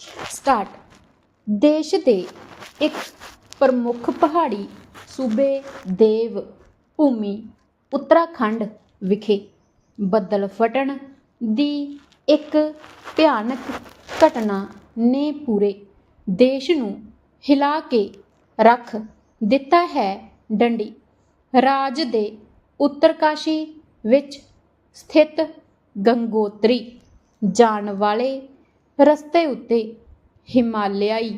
Start. ਦੇਸ਼ ਦੇ ਇੱਕ ਪ੍ਰਮੁੱਖ ਪਹਾੜੀ ਸੂਬੇ ਦੇਵ ਭੂਮੀ ਉੱਤਰਾਖੰਡ ਵਿਖੇ ਬੱਦਲ ਫਟਣ ਦੀ ਇੱਕ ਭਿਆਨਕ ਘਟਨਾ ਨੇ ਪੂਰੇ ਦੇਸ਼ ਨੂੰ ਹਿਲਾ ਕੇ ਰੱਖ ਦਿੱਤਾ ਹੈ ਡੰਡੀ। ਰਾਜ ਦੇ ਉੱਤਰਕਾਸ਼ੀ ਵਿੱਚ ਸਥਿਤ ਗੰਗੋਤਰੀ ਜਾਣ ਵਾਲੇ ਰਸਤੇ ਉੱਤੇ ਹਿਮਾਲਿਆਈ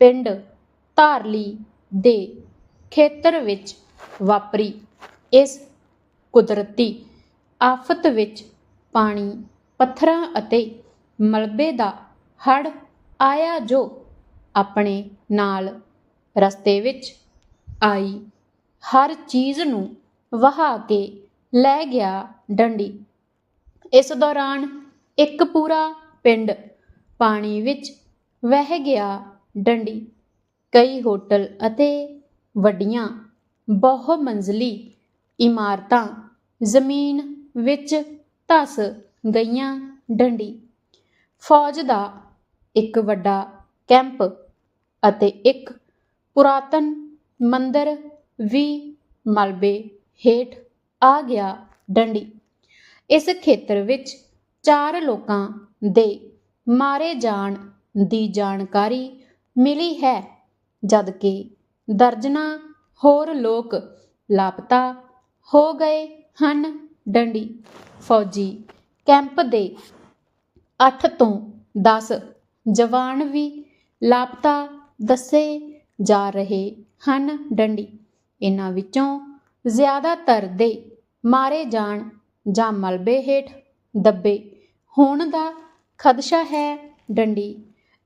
ਪਿੰਡ ਧਾਰਲੀ ਦੇ ਖੇਤਰ ਵਿੱਚ ਵਾਪਰੀ। ਇਸ ਕੁਦਰਤੀ ਆਫਤ ਵਿੱਚ ਪਾਣੀ, ਪੱਥਰਾਂ ਅਤੇ ਮਲਬੇ ਦਾ ਹੜ੍ਹ ਆਇਆ ਜੋ ਆਪਣੇ ਨਾਲ ਰਸਤੇ ਵਿੱਚ ਆਈ। ਹਰ ਚੀਜ਼ ਨੂੰ ਵਹਾ ਕੇ ਲੈ ਗਿਆ ਡੰਡੀ। ਇਸ ਦੌਰਾਨ ਇੱਕ ਪੂਰਾ ਪਿੰਡ ਪਾਣੀ ਵਿੱਚ ਵਹਿ ਗਿਆ ਡੰਡੀ। ਕਈ ਹੋਟਲ ਅਤੇ ਵੱਡੀਆਂ ਬਹੁ ਮੰਜ਼ਲੀ ਇਮਾਰਤਾਂ ਜ਼ਮੀਨ ਵਿੱਚ ਧਸ ਗਈਆਂ ਡੰਡੀ। ਫੌਜ ਦਾ ਇੱਕ ਵੱਡਾ ਕੈਂਪ ਅਤੇ ਇੱਕ ਪੁਰਾਤਨ ਮੰਦਰ ਵੀ ਮਲਬੇ ਹੇਠ ਆ ਗਿਆ ਡੰਡੀ। ਇਸ ਖੇਤਰ ਵਿੱਚ ਚਾਰ ਲੋਕਾਂ ਦੇ ਮਾਰੇ ਜਾਣ ਦੀ ਜਾਣਕਾਰੀ ਮਿਲੀ ਹੈ ਜਦਕਿ ਦਰਜਨਾਂ ਹੋਰ ਲੋਕ ਲਾਪਤਾ ਹੋ ਗਏ ਹਨ। ਡੰਡੀ ਫੌਜੀ ਕੈਂਪ ਦੇ 8 ਤੋਂ 10 ਜਵਾਨ ਵੀ ਲਾਪਤਾ ਦੱਸੇ ਜਾ ਰਹੇ ਹਨ। ਡੰਡੀ ਇਹਨਾਂ ਵਿੱਚੋਂ ਜ਼ਿਆਦਾਤਰ ਦੇ ਮਾਰੇ ਜਾਣ ਜਾਂ ਮਲਬੇ ਹੇਠ ਦੱਬੇ ਹੋਣ ਦਾ ਖਦਸ਼ਾ ਹੈ ਡੰਡੀ।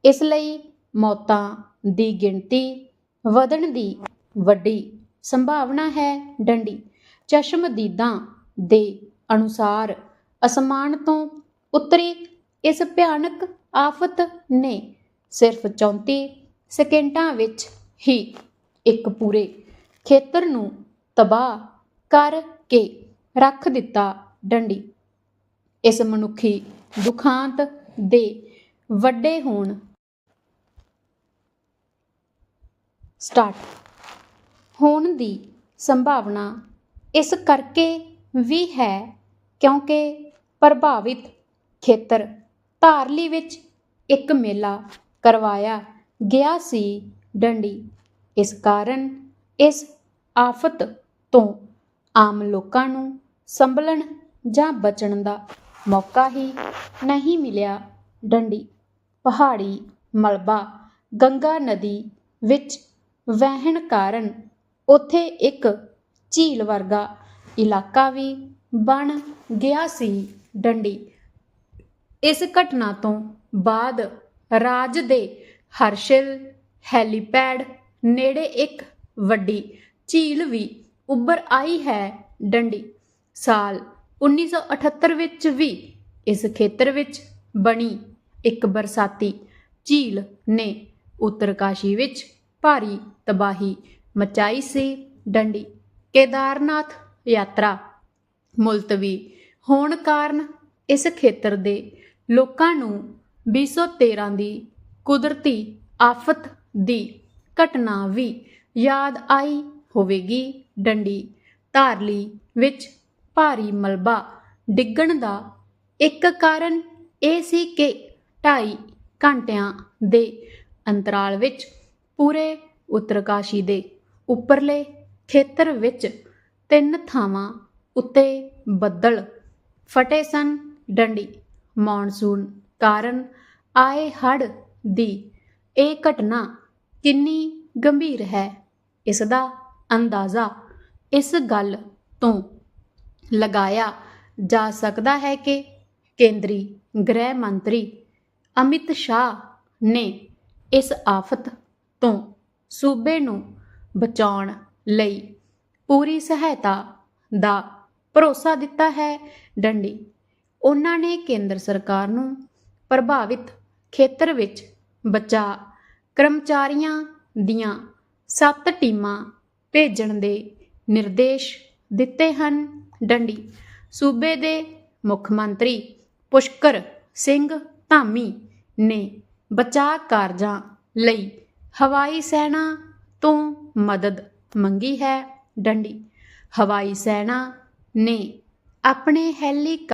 ਇਸ ਲਈ ਮੌਤਾਂ ਦੀ ਗਿਣਤੀ ਵਧਣ ਦੀ ਵੱਡੀ ਸੰਭਾਵਨਾ ਹੈ ਡੰਡੀ। ਚਸ਼ਮਦੀਦਾਂ ਦੇ ਅਨੁਸਾਰ ਅਸਮਾਨ ਤੋਂ ਉਤਰੀ ਇਸ ਭਿਆਨਕ ਆਫਤ ਨੇ ਸਿਰਫ 34 ਸਕਿੰਟਾਂ ਵਿੱਚ ਹੀ ਇੱਕ ਪੂਰੇ ਖੇਤਰ ਨੂੰ ਤਬਾਹ ਕਰ ਕੇ ਰੱਖ ਦਿੱਤਾ ਡੰਡੀ। ਇਸ ਮਨੁੱਖੀ ਦੁਖਾਂਤ ਦੇ ਵੱਡੇ ਹੋਣ। ਸਟਾਰਟ। ਹੋਣ ਦੀ ਸੰਭਾਵਨਾ ਇਸ ਕਰਕੇ ਵੀ ਹੈ ਕਿਉਂਕਿ ਪ੍ਰਭਾਵਿਤ ਖੇਤਰ ਧਾਰਲੀ ਵਿੱਚ ਇੱਕ ਮੇਲਾ ਕਰਵਾਇਆ ਗਿਆ ਸੀ ਡੰਡੀ। ਇਸ ਕਾਰਨ ਇਸ ਆਫਤ ਤੋਂ ਆਮ ਲੋਕਾਂ ਨੂੰ ਸੰਭਲਣ ਜਾਂ ਬਚਣ ਦਾ ਮੌਕਾ ਹੀ ਨਹੀਂ ਮਿਲਿਆ। ਡੰਡੀ, ਪਹਾੜੀ, ਮਲਬਾ, ਗੰਗਾ ਨਦੀ ਵਿੱਚ ਵਹਿਣ ਕਾਰਨ ਉੱਥੇ ਇੱਕ ਝੀਲ ਵਰਗਾ ਇਲਾਕਾ ਵੀ ਬਣ ਗਿਆ ਸੀ। ਡੰਡੀ, ਇਸ ਘਟਨਾ ਤੋਂ ਬਾਅਦ ਰਾਜ ਦੇ ਹਰਸ਼ਿਲ, ਹੈਲੀਪੈਡ ਨੇੜੇ ਇੱਕ ਵੱਡੀ ਝੀਲ ਵੀ ਉੱਭਰ ਆਈ ਹੈ। ਡੰਡੀ, ਸਾਲ 1978 ਵਿੱਚ ਵੀ ਇਸ ਖੇਤਰ ਵਿੱਚ ਬਣੀ ਇੱਕ ਬਰਸਾਤੀ ਝੀਲ ਨੇ ਉੱਤਰਕਾਸ਼ੀ ਵਿੱਚ ਭਾਰੀ ਤਬਾਹੀ ਮਚਾਈ ਸੀ। ਡੰਡੀ ਕੇਦਾਰਨਾਥ ਯਾਤਰਾ ਮੁਲਤਵੀ ਹੋਣ ਕਾਰਨ ਇਸ ਖੇਤਰ ਦੇ ਲੋਕਾਂ ਨੂੰ 2013 ਦੀ ਕੁਦਰਤੀ ਆਫਤ ਦੀ ਘਟਨਾ ਵੀ ਯਾਦ ਆਈ ਹੋਵੇਗੀ। ਡੰਡੀ ਧਾਰਲੀ ਵਿੱਚ ਭਾਰੀ ਮਲਬਾ ਡਿੱਗਣ ਦਾ ਇੱਕ ਕਾਰਨ ਇਹ ਸੀ ਕਿ 2.5 ਘੰਟਿਆਂ ਦੇ ਅੰਤਰਾਲ ਵਿੱਚ ਪੂਰੇ ਉੱਤਰਕਾਸ਼ੀ ਦੇ ਉੱਪਰਲੇ ਖੇਤਰ ਵਿੱਚ ਤਿੰਨ ਥਾਵਾਂ ਉੱਤੇ ਬੱਦਲ ਫਟੇ ਸਨ। ਡੰਡੀ ਮੌਨਸੂਨ ਕਾਰਨ ਆਏ ਹੜ੍ਹ ਦੀ ਇਹ ਘਟਨਾ ਕਿੰਨੀ ਗੰਭੀਰ ਹੈ, ਇਸ ਦਾ ਅੰਦਾਜ਼ਾ ਇਸ ਗੱਲ ਤੋਂ ਲਗਾਇਆ ਜਾ ਸਕਦਾ ਹੈ ਕਿ ਕੇਂਦਰੀ ਗ੍ਰਹਿ ਮੰਤਰੀ ਅਮਿਤ ਸ਼ਾਹ ਨੇ ਇਸ ਆਫਤ ਤੋਂ ਸੂਬੇ ਨੂੰ ਬਚਾਉਣ ਲਈ ਪੂਰੀ ਸਹਾਇਤਾ ਦਾ ਭਰੋਸਾ ਦਿੱਤਾ ਹੈ। ਡੰਡੀ, ਉਹਨਾਂ ਨੇ ਕੇਂਦਰ ਸਰਕਾਰ ਨੂੰ ਪ੍ਰਭਾਵਿਤ ਖੇਤਰ ਵਿੱਚ ਬਚਾ ਕਰਮਚਾਰੀਆਂ ਦੀਆਂ ਸੱਤ ਟੀਮਾਂ ਭੇਜਣ ਦੇ ਨਿਰਦੇਸ਼ ਦਿੱਤੇ ਹਨ। ਡੰਡੀ। ਸੂਬੇ ਦੇ ਮੁੱਖ ਮੰਤਰੀ ਪੁਸ਼ਕਰ ਸਿੰਘ ਧਾਮੀ ਨੇ ਬਚਾਅ ਕਾਰਜਾਂ ਲਈ ਹਵਾਈ ਸੈਨਾ ਤੋਂ ਮਦਦ ਮੰਗੀ ਹੈ ਡੰਡੀ। ਹਵਾਈ ਸੈਨਾ ਨੇ ਆਪਣੇ ਹੈਲੀਕਾਪਟਰ